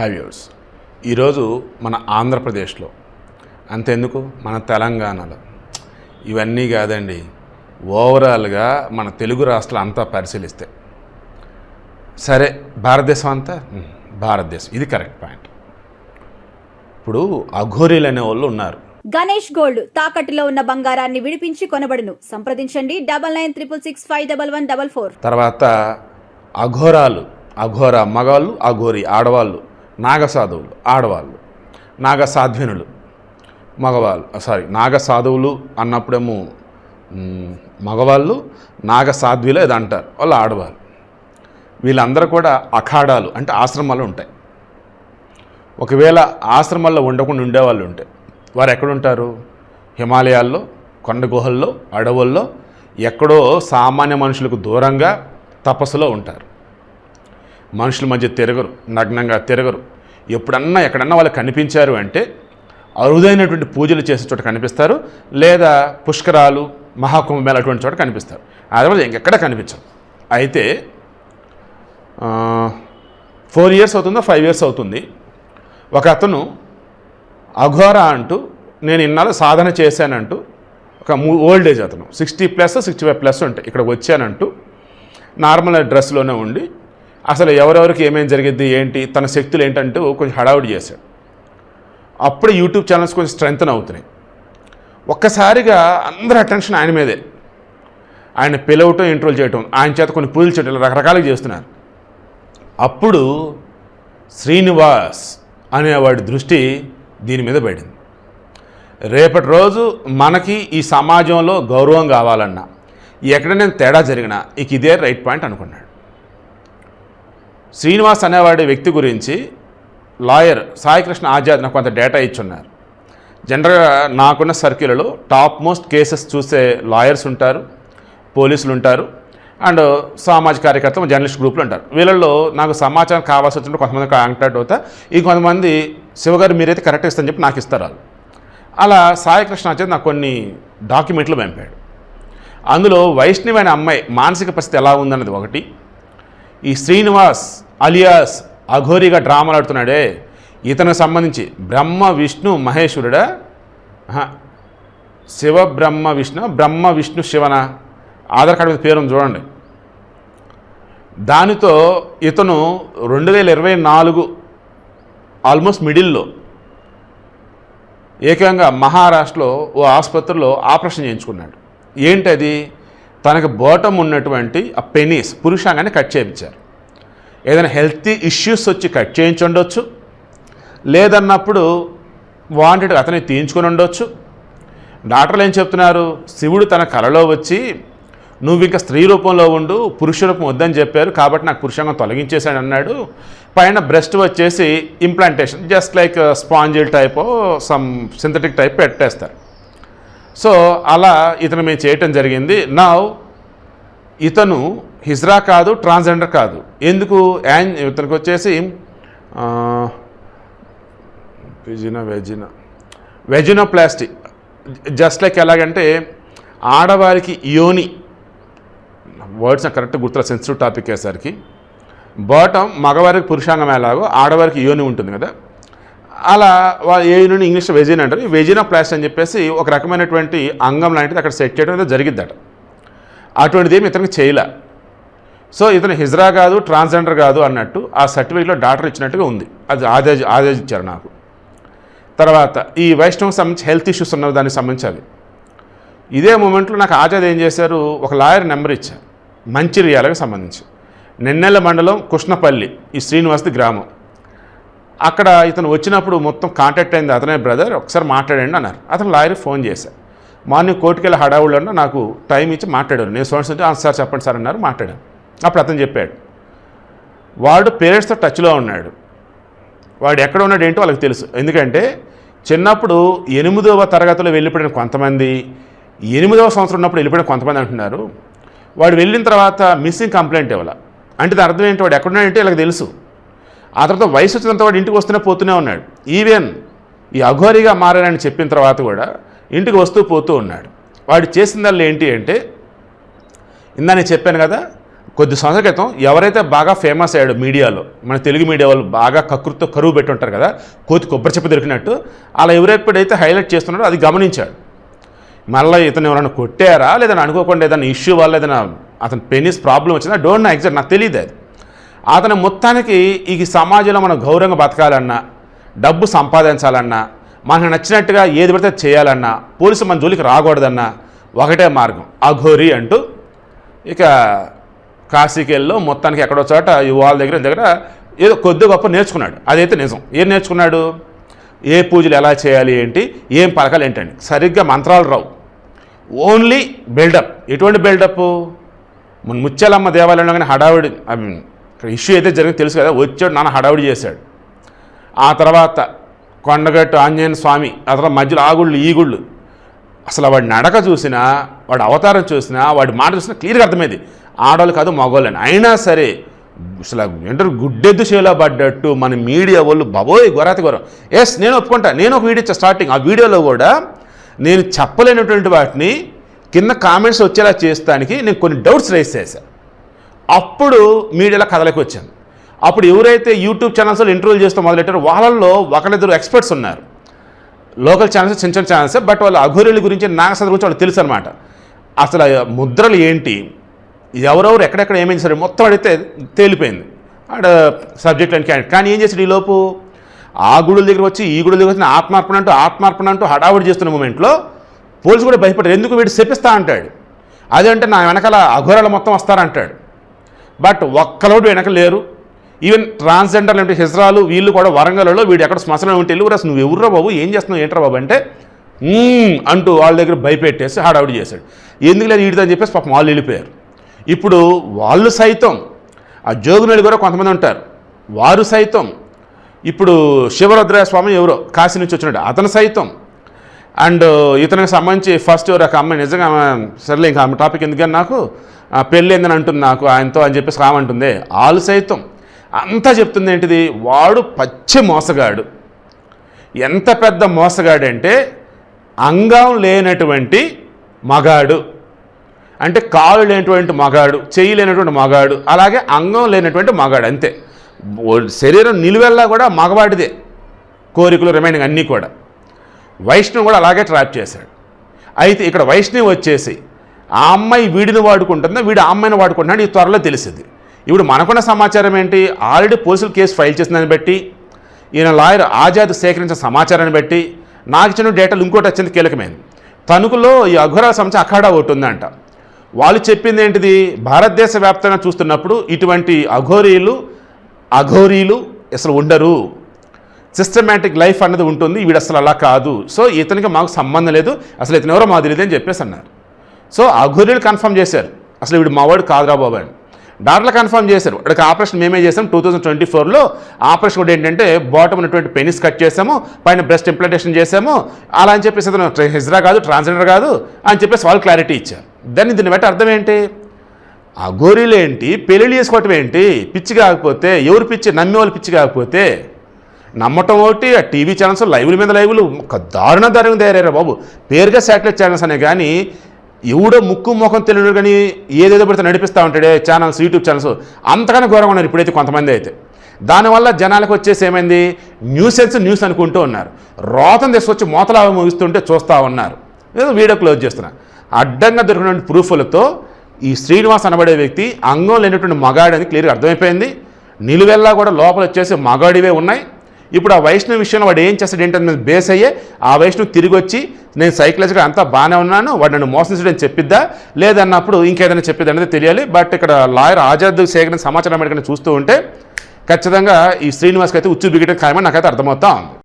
High viewers ఈరోజు మన ఆంధ్రప్రదేశ్లో అంతెందుకు? మన తెలంగాణలో. ఇవన్నీ కాదండి ఓవరాల్గా మన తెలుగు రాష్ట్రాలు అంతా పరిశీలిస్తే. సరే భారతదేశం అంతా? భారతదేశం. ఇది కరెక్ట్ పాయింట్. ఇప్పుడు అఘోరీలు అనే వాళ్ళు ఉన్నారు. గణేష్ గోల్డ్ తాకట్టులో ఉన్న బంగారాన్ని విడిపించి కొనబడును. సంప్రదించండి double nine triple six five double one double four. తర్వాత అఘోరాలు అఘోర మగవాళ్ళు అఘోరి ఆడవాళ్ళు. నాగసాధువులు ఆడవాళ్ళు నాగసాధ్వినులు మగవాళ్ళు సారీ నాగసాధువులు అన్నప్పుడేమో మగవాళ్ళు నాగసాధ్విలు ఇది అంటారు వాళ్ళు ఆడవాళ్ళు. వీళ్ళందరూ కూడా అఖాడాలు అంటే ఆశ్రమాలు ఉంటాయి. ఒకవేళ ఆశ్రమాల్లో ఉండకుండా ఉండేవాళ్ళు ఉంటే వారు ఎక్కడుంటారు? హిమాలయాల్లో కొండ గుహల్లో అడవుల్లో ఎక్కడో సామాన్య మనుషులకు దూరంగా తపస్సులో ఉంటారు. మనుషుల మధ్య తిరగరు నగ్నంగా తిరగరు. ఎప్పుడన్నా ఎక్కడన్నా వాళ్ళు కనిపించారు అంటే అరుదైనటువంటి పూజలు చేసే చోట కనిపిస్తారు లేదా పుష్కరాలు మహాకుంభమేళ అటువంటి చోట కనిపిస్తారు. అదే ఇంకెక్కడ కనిపించరు. అయితే ఫోర్ ఇయర్స్ అవుతుందో ఫైవ్ ఇయర్స్ అవుతుంది. ఒక అతను అఘోరా అంటూ నేను ఇన్నాళ్ళు సాధన చేశానంటూ ఒక ఓల్డ్ ఏజ్ అతను sixty plus sixty five plus ఉంటాయి ఇక్కడికి వచ్చానంటూ నార్మల్ డ్రెస్లోనే ఉండి అసలు ఎవరెవరికి ఏమేమి జరిగింది ఏంటి తన శక్తులు ఏంటంటూ కొంచెం హడావుడి చేశాడు. అప్పుడు యూట్యూబ్ ఛానల్స్ కొంచెం స్ట్రెంగ్తన్ అవుతున్నాయి. ఒక్కసారిగా అందరి అటెన్షన్ ఆయన మీదే. ఆయన పిలవటం ఇంట్రోల్ చేయటం ఆయన చేత కొన్ని పూజలు చేయటం రకరకాలుగా చేస్తున్నారు. అప్పుడు శ్రీనివాస్ అనేవాడి దృష్టి దీని మీద పడింది. రేపటి రోజు మనకి ఈ సమాజంలో గౌరవం కావాలన్నా ఎక్కడ నేను తేడా జరిగినా ఇక ఇదే రైట్ పాయింట్ అనుకున్నాడు. శ్రీనివాస్ అనేవాడి వ్యక్తి గురించి లాయర్ సాయికృష్ణ ఆజాద్ నాకు కొంత డేటా ఇచ్చున్నారు. జనరల్గా నాకున్న సర్కిల్లో టాప్ మోస్ట్ కేసెస్ చూసే లాయర్స్ ఉంటారు పోలీసులు ఉంటారు అండ్ సామాజిక కార్యకర్తలు జర్నలిస్ట్ గ్రూపులు ఉంటారు. వీళ్ళల్లో నాకు సమాచారం కావాల్సి వచ్చినప్పుడు కొంతమంది కాంటాక్ట్ అవుతా ఈ కొంతమంది శివగారు మీరైతే కరెక్ట్ ఇస్తారని చెప్పి నాకు ఇస్తారు వాళ్ళు. అలా సాయికృష్ణ ఆచార్య నాకు కొన్ని డాక్యుమెంట్లు పంపాడు. అందులో వైష్ణవి అనే అమ్మాయి మానసిక పరిస్థితి ఎలా ఉందన్నది ఒకటి ఈ శ్రీనివాస్ అలియాస్ అఘోరిగా డ్రామాలు ఆడుతున్నాడే. ఇతనికి సంబంధించి బ్రహ్మ విష్ణు మహేశ్వరుడా? శివ బ్రహ్మ విష్ణు. బ్రహ్మ విష్ణు శివన? ఆధార్ కార్డు మీద పేరు చూడండి. దానితో ఇతను రెండు వేల ఇరవై నాలుగు ఆల్మోస్ట్ మిడిల్లో ఏకంగా మహారాష్ట్రలో ఓ ఆసుపత్రిలో ఆపరేషన్ చేయించుకున్నాడు. ఏంటది? తనకు బోటం ఉన్నటువంటి ఆ పెనీస్ పురుషాంగాన్ని కట్ చేయించారు. ఏదైనా హెల్తీ ఇష్యూస్ వచ్చి కట్ చేయించి ఉండొచ్చు. లేదన్నప్పుడు వాంటెడ్ అతని తీయించుకొని ఉండొచ్చు. డాక్టర్లు ఏం చెప్తున్నారు? శివుడు తన కలలో వచ్చి నువ్వు ఇంకా స్త్రీ రూపంలో ఉండు పురుష రూపం వద్దని చెప్పారు కాబట్టి నాకు పురుషంగం తొలగించేశాడు అన్నాడు. పైన బ్రెస్ట్ వచ్చేసి implantation just like spongy type some synthetic type పెట్టేస్తారు. సో అలా ఇతను మేము చేయటం జరిగింది. నా ఇతను హిజ్రా కాదు ట్రాన్స్జెండర్ కాదు. ఎందుకు? యాన్ ఇతనికి వచ్చేసి vagina vagina. Vaginoplastic just like ఎలాగంటే ఆడవారికి యోని. వర్డ్స్ నాకు కరెక్ట్ గుర్తుల సెన్సిటివ్ టాపిక్ అయ్యేసరికి. బాటం మగవారికి పురుషాంగం ఎలాగో ఆడవారికి యోని ఉంటుంది కదా. అలా వాళ్ళు ఏ ఇంగ్లీష్లో వెజిన్ అంటారు. ఈ వెజినా ప్లాస్ట్ అని చెప్పేసి ఒక రకమైనటువంటి అంగం లాంటిది అక్కడ సెట్ చేయడం ఏదో జరిగిద్దట. అటువంటిది ఏమి ఇతనికి చేయలే. సో ఇతను హిజ్రా కాదు ట్రాన్స్జెండర్ కాదు అన్నట్టు ఆ సర్టిఫికేట్లో డాక్టర్ ఇచ్చినట్టుగా ఉంది. అది ఆదేశ ఆదేశించారు ఇచ్చారు నాకు. తర్వాత ఈ వైష్ణవం సంబంధించి హెల్త్ ఇష్యూస్ ఉన్న దానికి సంబంధించి ఇదే మూమెంట్లో నాకు ఆజాద్ ఏం చేశారు? ఒక లాయర్ నెంబర్ ఇచ్చారు. మంచిర్యాలకు సంబంధించి. నెన్నెల మండలం కృష్ణపల్లి ఈ శ్రీనివాస్ది గ్రామం. అక్కడ ఇతను వచ్చినప్పుడు మొత్తం కాంటాక్ట్ అయింది. అతనే బ్రదర్ ఒకసారి మాట్లాడండి అన్నారు. అతను లాయర్ ఫోన్ చేశారు మార్నింగ్ కోర్టుకెళ్ళి వెళ్ళి హడావుల్లో నాకు టైం ఇచ్చి మాట్లాడారు నేను సోన్స్ అంటే సార్ చెప్పండి సార్ అన్నారు మాట్లాడాను అప్పుడు అతను చెప్పాడు. వాడు పేరెంట్స్తో టచ్లో ఉన్నాడు. వాడు ఎక్కడ ఉన్నాడు ఏంటో వాళ్ళకి తెలుసు. ఎందుకంటే చిన్నప్పుడు ఎనిమిదవ తరగతిలో వెళ్ళిపోయిన కొంతమంది ఎనిమిదవ సంవత్సరం ఉన్నప్పుడు వెళ్ళిపోయిన కొంతమంది అంటున్నారు. వాడు వెళ్ళిన తర్వాత మిస్సింగ్ కంప్లైంట్ ఇవ్వాలి. అంటే దాని అర్థం ఏంటి? వాడు ఎక్కడున్నాడంటే వీళ్ళకి తెలుసు. ఆ తర్వాత వయసు వచ్చినంత వాడు ఇంటికి వస్తూనే పోతూనే ఉన్నాడు. ఈవెన్ ఈ అఘోరిగా మారానని చెప్పిన తర్వాత కూడా ఇంటికి వస్తూ పోతూ ఉన్నాడు. వాడు చేసిందల్లా ఏంటి అంటే ఇందా నేను చెప్పాను కదా కొద్ది సంవత్సరాల క్రితం ఎవరైతే బాగా ఫేమస్ అయ్యాడు మీడియాలో మన తెలుగు మీడియా వాళ్ళు బాగా కకృతితో కరువు పెట్టి ఉంటారు కదా కోతి కొబ్బరి చెప్పు దొరికినట్టు అలా ఎవరెప్పుడైతే హైలైట్ చేస్తున్నాడో అది గమనించాడు. మళ్ళీ ఇతను ఎవరైనా కొట్టారా లేదని అనుకోకుండా ఏదైనా ఇష్యూ వల్ల ఏదైనా అతను పెనిస్ ప్రాబ్లం వచ్చిందా? డోంట్ నో ఎగ్జాక్ట్ నాకు తెలియదు అది. అతను మొత్తానికి ఈ సమాజంలో మనం గౌరవంగా బతకాలన్నా డబ్బు సంపాదించాలన్నా మనకు నచ్చినట్టుగా ఏది పడితే అది చేయాలన్నా పోలీసు మన జోలికి రాకూడదన్నా ఒకటే మార్గం. అఘోరి అంటూ ఇక కాశీకెళ్ళలో మొత్తానికి ఎక్కడో చోట ఈ వాళ్ళ దగ్గర దగ్గర ఏదో కొద్ది గొప్ప నేర్చుకున్నాడు. అదైతే నిజం. ఏం నేర్చుకున్నాడు? ఏ పూజలు ఎలా చేయాలి ఏంటి? ఏం పలకాలు ఏంటండి సరిగ్గా మంత్రాలు రావు. Only buildup. ఎటువంటి బిల్డప్? మన ముత్యాలమ్మ దేవాలయంలో కానీ హడావిడి ఐ మీన్ ఇక్కడ ఇష్యూ అయితే జరిగింది తెలుసు కదా వచ్చాడు నాన్న హడావుడి చేశాడు. ఆ తర్వాత కొండగట్టు ఆంజనేయ స్వామి ఆ తర్వాత మధ్యలో ఆ గుళ్ళు ఈ గుళ్ళు. అసలు వాడి నడక చూసినా వాడి అవతారం చూసినా వాడి మాట చూసినా క్లియర్గా అర్థమైంది. ఆడవాళ్ళు కాదు మగవాళ్ళని. అయినా సరే అసలు ఏంటారు గుడ్డెద్దు షేలో పడ్డట్టు మన మీడియా వాళ్ళు బాబోయ్ గొరాతి గొరం ఎస్ నేను ఒప్పుకుంటా నేను ఒక వీడియో స్టార్టింగ్ ఆ వీడియోలో కూడా నేను చెప్పలేనటువంటి వాటిని కింద కామెంట్స్ వచ్చేలా చేస్తానికి నేను కొన్ని డౌట్స్ రైస్ చేశాను అప్పుడు మీడియాలో కథలకు వచ్చాను. అప్పుడు ఎవరైతే యూట్యూబ్ ఛానల్స్లో ఇంటర్వ్యూలు చేస్తూ మొదలెట్టారో వాళ్ళల్లో ఒకరిద్దరు ఎక్స్పర్ట్స్ ఉన్నారు. లోకల్ ఛానల్స్ చిన్న చిన్న ఛానల్స్ బట్ వాళ్ళ అఘోరీల గురించి నాగసాధ గురించి వాళ్ళు తెలుసు అనమాట అసలు ముద్రలు ఏంటి? ఎవరెవరు ఎక్కడెక్కడ ఏమేమి సరే మొత్తం అడిగితే తేలిపోయింది. ఆడ సబ్జెక్ట్ అండ్ క్యాండిడేట్. కానీ ఏం చేశాడు ఈ లోపు? ఆ గుడుల దగ్గర వచ్చి ఈ గుడుల దగ్గర వచ్చి ఆత్మార్పణ అంటూ ఆత్మార్పణ అంటూ హడావుడి చేస్తున్న మూమెంట్లో పోలీసు కూడా భయపడ్డారు. ఎందుకు వీడు చెప్పిస్తా అంటాడు? అంటే నా వెనకాల అఘోరాలు మొత్తం వస్తారంటాడు. బట్ ఒక్కలోటు వెనక లేరు. ఈవెన్ ట్రాన్స్జెండర్లు అంటే హిజ్రాలు వీళ్ళు కూడా వరంగల్లో వీడు ఎక్కడ శ్మశనం ఉంటే వెళ్ళి అసలు నువ్వు ఎవర్రా బాబు? ఏం చేస్తున్నావు? ఏంట్రా బాబు? అంటే అంటూ వాళ్ళ దగ్గర భయపెట్టేసి హడావుడి చేశాడు. ఎందుకు లేదు వీడిదని చెప్పేసి పాపం వాళ్ళు వెళ్ళిపోయారు. ఇప్పుడు వాళ్ళు సైతం ఆ జోగునడి కూడా కొంతమంది ఉంటారు. వారు సైతం ఇప్పుడు శివరుద్రస్వామి ఎవరో కాశీ నుంచి వచ్చినాడు. అతను సైతం అండ్ ఇతనికి సంబంధించి ఫస్ట్ ఎవరు ఒక అమ్మాయి నిజంగా సర్లే ఇంకా ఆమె టాపిక్ ఎందుకని నాకు పెళ్ళైందని అంటుంది నాకు ఆయనతో అని చెప్పేసి రామంటుంది. ఆలు సైతం అంతా చెప్తుంది ఏంటిది? వాడు పచ్చి మోసగాడు. ఎంత పెద్ద మోసగాడంటే అంగం లేనటువంటి మగాడు. అంటే కాలు లేనటువంటి మగాడు చెయ్యి లేనటువంటి మగాడు అలాగే అంగం లేనటువంటి మగాడు అంతే. శరీరం నిలువెల్లా కూడా మగవాడిదే. కోరికలు రిమైనింగ్ అన్నీ కూడా. వైష్ణవ్ కూడా అలాగే ట్రాప్ చేశాడు. అయితే ఇక్కడ వైష్ణవి వచ్చేసి ఆ అమ్మాయి వీడిని వాడుకుంటుందా? వీడు ఆ అమ్మాయిని వాడుకుంటున్నాడు? ఈ త్వరలో తెలిసింది. ఇప్పుడు మనకున్న సమాచారం ఏంటి? ఆల్రెడీ పోలీసులు కేసు ఫైల్ చేసిందని బట్టి ఈయన లాయర్ ఆజాద్ సేకరించిన సమాచారాన్ని బట్టి నాకు ఇచ్చిన డేటాలు ఇంకోటి వచ్చింది కీలకమైంది. తణుకులో ఈ అఘోరాల సంస్థ అఖాడా ఒకటి ఉందంట. వాళ్ళు చెప్పింది ఏంటిది? భారతదేశ వ్యాప్తంగా చూస్తున్నప్పుడు ఇటువంటి అఘోరీలు అఘోరీలు అసలు ఉండరు. సిస్టమేటిక్ లైఫ్ అన్నది ఉంటుంది వీడు అసలు అలా కాదు. సో ఇతనికి మాకు సంబంధం లేదు అసలు ఇతను ఎవరో మాది తెలియదు అని చెప్పేసి అన్నారు. సో ఆ గొర్రెలు కన్ఫర్మ్ చేశారు. అసలు వీడు మావాడు కాదురా బాబు అని. డాక్టర్లు కన్ఫర్మ్ చేశారు. ఇక్కడ ఆపరేషన్ మేమే చేసాం టూ థౌజండ్ ట్వంటీ ఫోర్లో ఆపరేషన్ కూడా ఏంటంటే బాటమ్ ఉన్నటువంటి పెనిస్ కట్ చేసాము పైన బ్రెస్ట్ ఇంప్లాంటేషన్ చేసాము అలా అని చెప్పేసి అతను హిజ్రా కాదు ట్రాన్స్జెండర్ కాదు అని చెప్పేసి వాళ్ళు క్లారిటీ ఇచ్చారు. దాన్ని దీన్ని బట్టి అర్థం ఏంటి? ఆ గోరీలు ఏంటి పెళ్ళిళ్ళు చేసుకోవటం ఏంటి? పిచ్చి కాకపోతే ఎవరు పిచ్చి? నమ్మే వాళ్ళు పిచ్చి కాకపోతే నమ్మటం ఒకటి ఆ టీవీ ఛానల్స్ లైవ్ల మీద లైవ్లు. ఒక దారుణ దారుణంగా తయారయ్యారు బాబు. పేరుగా శాటిలైట్ ఛానల్స్ అనే కానీ ఎవడో ముక్కు ముఖం తెలియడు కానీ ఏదేదో పడితే నడిపిస్తూ ఉంటాడే ఛానల్స్ యూట్యూబ్ ఛానల్స్ అంతకన్నా ఘోరంగా ఉన్నారు ఇప్పుడైతే కొంతమంది అయితే. దానివల్ల జనాలకు వచ్చేసి ఏమైంది? న్యూసెన్స్ న్యూస్ అనుకుంటూ ఉన్నారు. రోతం తీసుకొచ్చి మోతలాగా ముగిస్తుంటే చూస్తూ ఉన్నారు. ఏదో వీడియో క్లోజ్ చేస్తున్నా. అడ్డంగా దొరికినటువంటి ప్రూఫ్లతో ఈ శ్రీనివాస్ అనబడే వ్యక్తి అంగం లేనటువంటి మగాడని క్లియర్గా అర్థమైపోయింది. నిలువెల్లా కూడా లోపల వచ్చేసి మగాడివే ఉన్నాయి. ఇప్పుడు ఆ వైష్ణవ్ విషయంలో వాడు ఏం చేస్తాడు ఏంటంటే బేస్ అయ్యే ఆ వైష్ణవ్ తిరిగి వచ్చి నేను సైకలాజికల్ అంతా బాగానే ఉన్నాను వాడు నన్ను మోసించడం చెప్పిద్దా? లేదన్నప్పుడు ఇంకేదైనా చెప్పిద్దా అనేది తెలియాలి. బట్ ఇక్కడ లాయర్ ఆజాద్ సేకరణ సమాచారం ఎక్కడైనా చూస్తూ ఉంటే ఖచ్చితంగా ఈ శ్రీనివాస్కి అయితే ఉచ్చు బిగటం ఖాయమని నాకైతే అర్థమవుతా ఉంది.